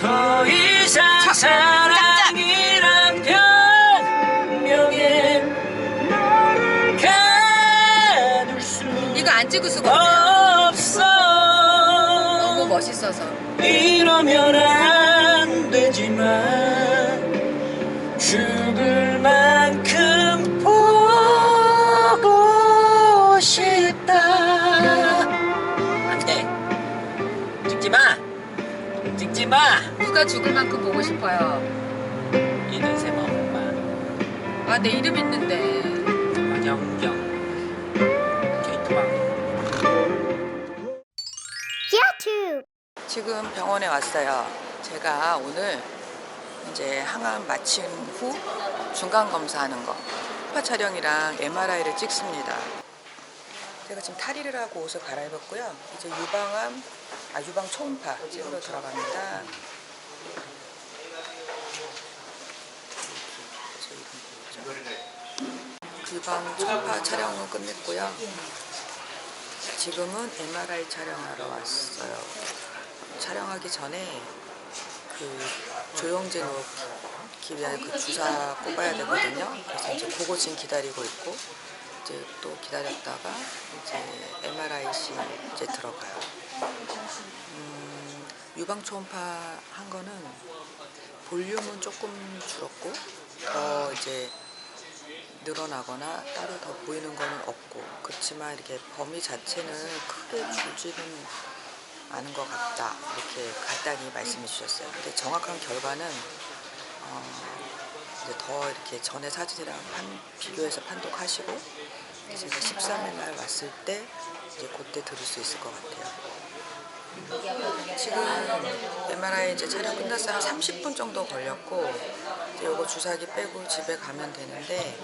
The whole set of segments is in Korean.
더 이상 자, 사랑이란 변명에 너를 가둘 수 이거 안 찍을 수가. 없어 너무 멋있어서. 이러면 안 되지만 죽을 만큼 죽을 만큼 보고 싶어요. 이는 세모마 아, 내 이름 있는데. 안영경 게이트방 지금 병원에 왔어요. 제가 오늘 이제 항암 마친 후 중간 검사하는 거. 파 촬영이랑 MRI를 찍습니다. 제가 지금 탈의를 하고 옷을 갈아입었고요. 이제 유방암, 아 유방 초음파 찍으러 들어갑니다. 제 이름 뭐죠? 유방 초음파 촬영은 끝냈고요. 지금은 MRI 촬영하러 왔어요. 촬영하기 전에 그 조영제 넣기 위한 그 주사 꼽아야 되거든요. 그래서 이제 그거 지금 기다리고 있고 이제 또 기다렸다가 이제 MRI실 이제 들어가요. 음, 유방 초음파 한 거는 볼륨은 조금 줄었고 더 이제 늘어나거나 따로 더 보이는 거는 없고 그렇지만 이렇게 범위 자체는 크게 줄지는 않은 것 같다 이렇게 간단히 말씀해 주셨어요. 근데 정확한 결과는 어, 이제 더 이렇게 전에 사진이랑 판- 비교해서 판독하시고 제가 13일 날 왔을 때 이제 그때 들을 수 있을 것 같아요. 지금 MRI 이제 촬영 끝났어요. 한 30분 정도 걸렸고 이제 요거 주사기 빼고 집에 가면 되는데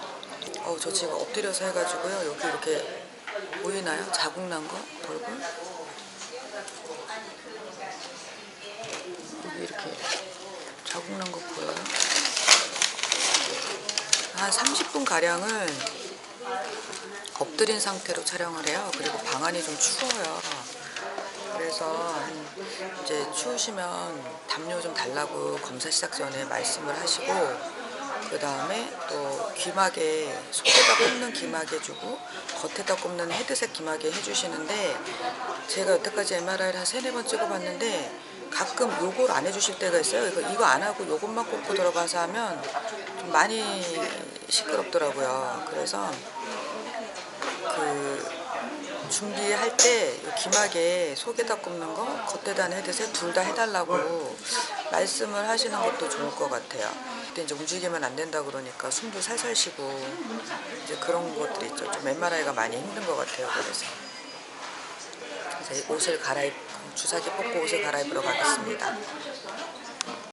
어, 저 지금 엎드려서 해가지고요. 여기 이렇게 보이나요? 자국 난 거? 얼굴? 여기 이렇게 자국 난 거 보여요? 한 30분 가량을 엎드린 상태로 촬영을 해요. 그리고 방안이 좀 추워요. 그래서 한 이제 추우시면 담요 좀 달라고 검사 시작 전에 말씀을 하시고 그 다음에 또 귀마개 속에다 꼽는 귀마개 주고 겉에다 꼽는 헤드셋 귀마개 해주시는데 제가 여태까지 MRI를 한 세네 번 찍어봤는데 가끔 요걸 안 해주실 때가 있어요. 이거, 이거 안 하고 요것만 꼽고 들어가서 하면 좀 많이 시끄럽더라고요. 그래서 그 준비할 때 기막에 속에다 꼽는 거, 겉에다 헤드셋 둘 다 해달라고 말씀을 하시는 것도 좋을 것 같아요. 그때 이제 움직이면 안 된다 그러니까 숨도 살살 쉬고 이제 그런 것들이 있죠. 좀 MRI가 많이 힘든 것 같아요. 그래서 그래서 이 옷을 갈아입 주사기 뽑고 옷을 갈아입으러 가겠습니다.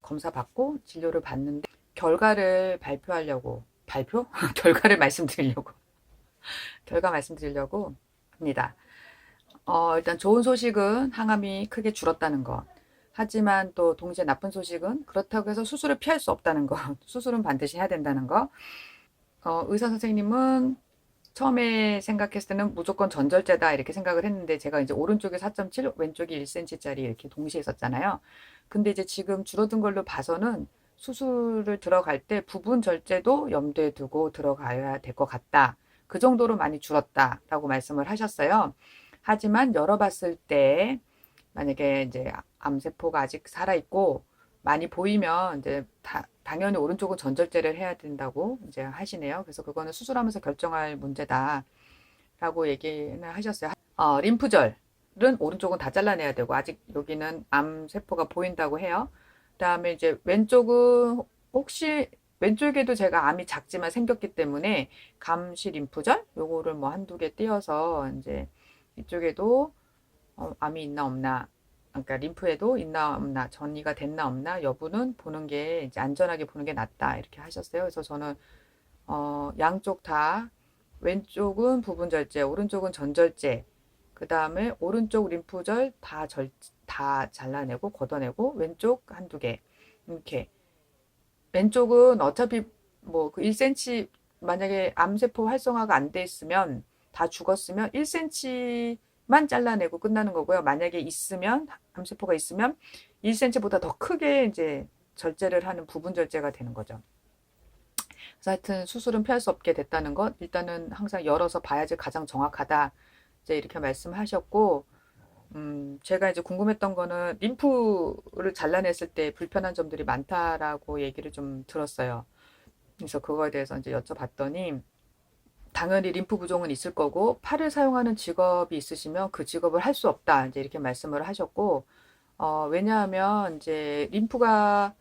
검사 받고 진료를 받는데 결과를 발표하려고 발표? 결과를 말씀드리려고 결과 말씀드리려고 합니다. 어, 일단 좋은 소식은 항암이 크게 줄었다는 것. 하지만 또 동시에 나쁜 소식은 그렇다고 해서 수술을 피할 수 없다는 것. 수술은 반드시 해야 된다는 것. 어, 의사 선생님은 처음에 생각했을 때는 무조건 전절제다 이렇게 생각을 했는데 제가 이제 오른쪽에 4.7, 왼쪽이 1cm짜리 이렇게 동시에 있었잖아요. 근데 이제 지금 줄어든 걸로 봐서는 수술을 들어갈 때 부분 절제도 염두에 두고 들어가야 될 것 같다. 그 정도로 많이 줄었다라고 말씀을 하셨어요. 하지만 열어봤을 때 만약에 이제 암세포가 아직 살아있고 많이 보이면 이제 다, 당연히 오른쪽은 전절제를 해야 된다고 이제 하시네요. 그래서 그거는 수술하면서 결정할 문제다라고 얘기는 하셨어요. 어, 림프절은 오른쪽은 다 잘라내야 되고 아직 여기는 암세포가 보인다고 해요. 그다음에 이제 왼쪽은 혹시 왼쪽에도 제가 암이 작지만 생겼기 때문에 감시 림프절 요거를 뭐 한두 개 띄어서 이제 이쪽에도 어, 암이 있나 없나 그러니까 림프에도 있나 없나 전이가 됐나 없나 여부는 보는 게 이제 안전하게 보는 게 낫다 이렇게 하셨어요. 그래서 저는 어, 양쪽 다 왼쪽은 부분 절제, 오른쪽은 전절제. 그 다음에 오른쪽 림프절 다 절, 다 잘라내고 걷어내고 왼쪽 한두 개 이렇게 왼쪽은 어차피 뭐 그 1cm 만약에 암세포 활성화가 안 돼 있으면 다 죽었으면 1cm 만 잘라내고 끝나는 거고요. 만약에 있으면 암세포가 있으면 1cm보다 더 크게 이제 절제를 하는 부분 절제가 되는 거죠. 그래서 하여튼 수술은 피할 수 없게 됐다는 것 일단은 항상 열어서 봐야지 가장 정확하다 이제 이렇게 말씀하셨고 음 제가 이제 궁금했던 거는 림프를 잘라냈을 때 불편한 점들이 많다라고 얘기를 좀 들었어요. 그래서 그거에 대해서 이제 여쭤봤더니 당연히 림프 부종은 있을 거고 팔을 사용하는 직업이 있으시면 그 직업을 할 수 없다 이제 이렇게 말씀을 하셨고 어 왜냐하면 이제 림프가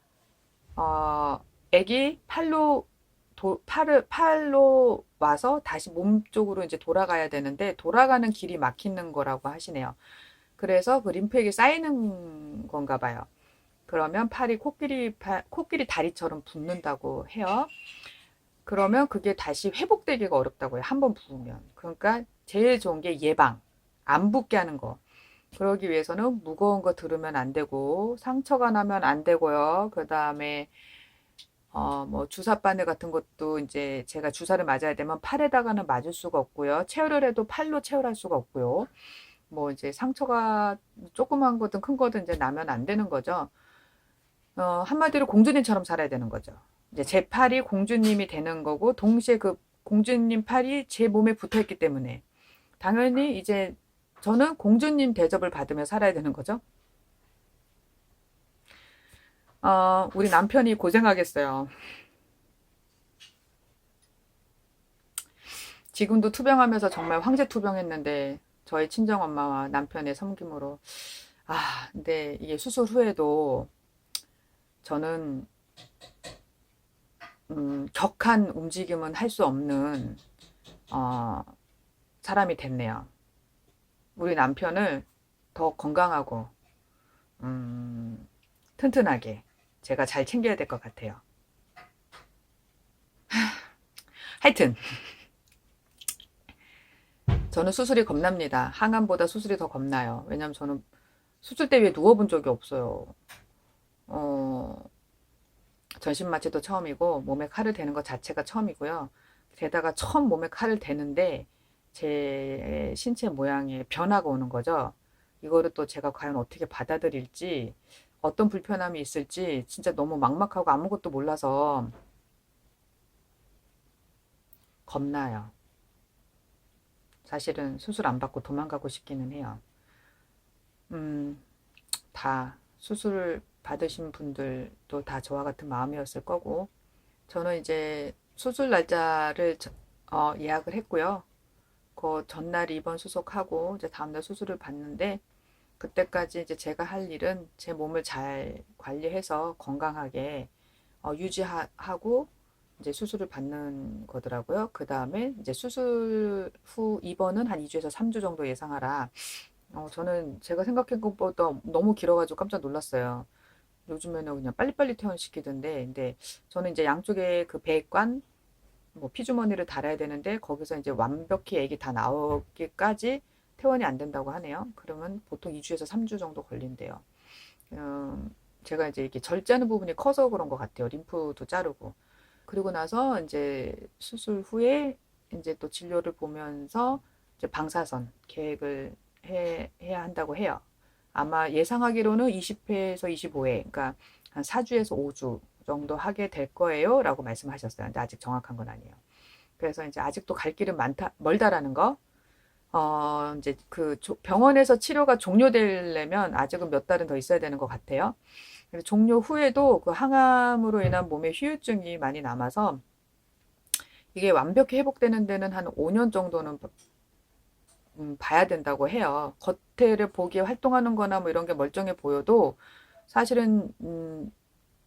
어 애기 팔로 도, 팔을 팔로 와서 다시 몸 쪽으로 이제 돌아가야 되는데 돌아가는 길이 막히는 거라고 하시네요. 그래서 그 림프액이 쌓이는 건가 봐요. 그러면 팔이 코끼리 팔, 코끼리 다리처럼 붓는다고 해요. 그러면 그게 다시 회복되기가 어렵다고 해요. 한번 부으면. 그러니까 제일 좋은 게 예방. 안 붓게 하는 거. 그러기 위해서는 무거운 거 들으면 안 되고 상처가 나면 안 되고요. 그다음에 어, 뭐 주사 바늘 같은 것도 이제 제가 주사를 맞아야 되면 팔에다가는 맞을 수가 없고요. 체열을 해도 팔로 체열할 수가 없고요. 뭐 이제 상처가 조그만 거든 큰 거든 이제 나면 안 되는 거죠. 어, 한마디로 공주님처럼 살아야 되는 거죠. 이제 제 팔이 공주님이 되는 거고 동시에 그 공주님 팔이 제 몸에 붙어 있기 때문에 당연히 이제 저는 공주님 대접을 받으며 살아야 되는 거죠. 어, 우리 남편이 고생하겠어요. 지금도 투병하면서 정말 황제 투병했는데 저희 친정 엄마와 남편의 섬김으로 아, 근데 이게 수술 후에도 저는 음, 격한 움직임은 할 수 없는 어, 사람이 됐네요. 우리 남편을 더 건강하고 음, 튼튼하게 제가 잘 챙겨야 될 것 같아요. 하, 하여튼 저는 수술이 겁납니다. 항암보다 수술이 더 겁나요. 왜냐면 저는 수술 대 위에 누워본 적이 없어요. 어, 전신 마취도 처음이고 몸에 칼을 대는 것 자체가 처음이고요. 게다가 처음 몸에 칼을 대는데 제 신체 모양에 변화가 오는 거죠. 이거를 또 제가 과연 어떻게 받아들일지 어떤 불편함이 있을지 진짜 너무 막막하고 아무것도 몰라서 겁나요. 사실은 수술 안 받고 도망가고 싶기는 해요. 음, 다 수술 받으신 분들도 다 저와 같은 마음이었을 거고, 저는 이제 수술 날짜를 저- 어, 예약을 했고요. 그 전날 입원 수속하고 이제 다음날 수술을 받는데 그때까지 이제 제가 할 일은 제 몸을 잘 관리해서 건강하게 어, 유지하고 이제 수술을 받는 거더라고요. 그 다음에 이제 수술 후 입원은 한 2주에서 3주 정도 예상하라. 어, 저는 제가 생각한 것보다 너무 길어가지고 깜짝 놀랐어요. 요즘에는 그냥 빨리빨리 퇴원시키던데, 근데 저는 이제 양쪽에 그 배관, 뭐 피주머니를 달아야 되는데 거기서 이제 완벽히 애기 다 나오기까지 퇴원이 안 된다고 하네요. 그러면 보통 2주에서 3주 정도 걸린대요. 음, 제가 이제 이렇게 절제하는 부분이 커서 그런 것 같아요. 림프도 자르고. 그리고 나서 이제 수술 후에 이제 또 진료를 보면서 이제 방사선 계획을 해, 해야 한다고 해요. 아마 예상하기로는 20회에서 25회, 그러니까 한 4주에서 5주 정도 하게 될 거예요. 라고 말씀하셨어요. 근데 아직 정확한 건 아니에요. 그래서 이제 아직도 갈 길은 많다, 멀다라는 거. 어, 이제 그 조- 병원에서 치료가 종료되려면 아직은 몇 달은 더 있어야 되는 것 같아요. 그래서 종료 후에도 그 항암으로 인한 몸의 후유증이 많이 남아서 이게 완벽히 회복되는 데는 한 5년 정도는 음, 봐야 된다고 해요. 겉에를 보기에 활동하는 거나 뭐 이런 게 멀쩡해 보여도 사실은 음,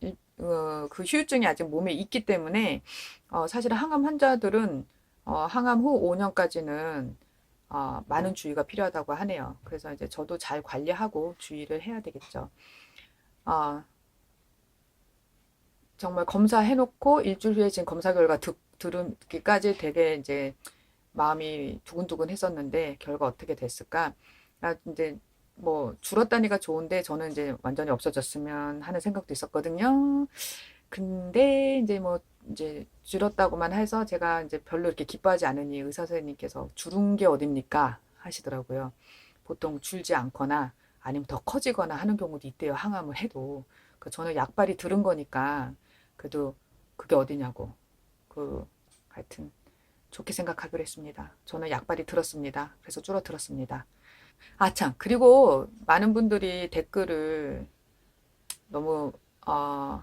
이- 어, 그 후유증이 아직 몸에 있기 때문에 어, 사실 항암 환자들은 어, 항암 후 5년까지는 어, 많은 주의가 필요하다고 하네요. 그래서 이제 저도 잘 관리하고 주의를 해야 되겠죠. 어, 정말 검사해놓고 일주일 후에 지금 검사 결과 듣, 들으기까지 되게 이제 마음이 두근두근 했었는데 결과 어떻게 됐을까? 아, 이제 뭐 줄었다니까 좋은데 저는 이제 완전히 없어졌으면 하는 생각도 있었거든요. 근데 이제 뭐 이제 줄었다고만 해서 제가 이제 별로 이렇게 기뻐하지 않으니 의사 선생님께서 줄은 게 어딥니까? 하시더라고요. 보통 줄지 않거나 아니면 더 커지거나 하는 경우도 있대요. 항암을 해도. 그 저는 약발이 들은 거니까 그래도 그게 어디냐고. 그 하여튼 좋게 생각하기로 했습니다. 저는 약발이 들었습니다. 그래서 줄어들었습니다. 아, 참. 그리고 많은 분들이 댓글을 너무, 어,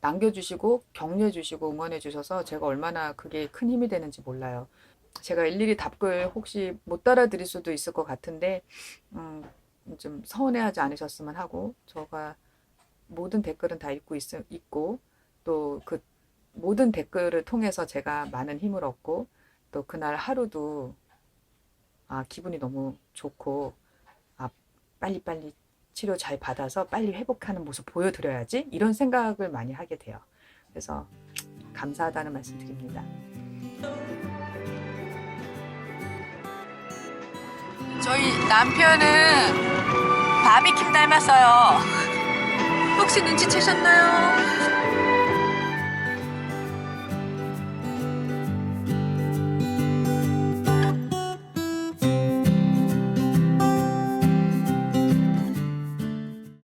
남겨주시고, 격려해 주시고, 응원해 주셔서 제가 얼마나 그게 큰 힘이 되는지 몰라요. 제가 일일이 답글 혹시 못 따라 드릴 수도 있을 것 같은데, 음, 좀 서운해하지 않으셨으면 하고, 제가 모든 댓글은 다 읽고 있, 있고, 또 그 모든 댓글을 통해서 제가 많은 힘을 얻고, 또 그날 하루도 아, 기분이 너무 좋고, 아, 빨리빨리 치료 잘 받아서 빨리 회복하는 모습 보여드려야지? 이런 생각을 많이 하게 돼요. 그래서 감사하다는 말씀 드립니다. 저희 남편은 바비킴 닮았어요. 혹시 눈치채셨나요?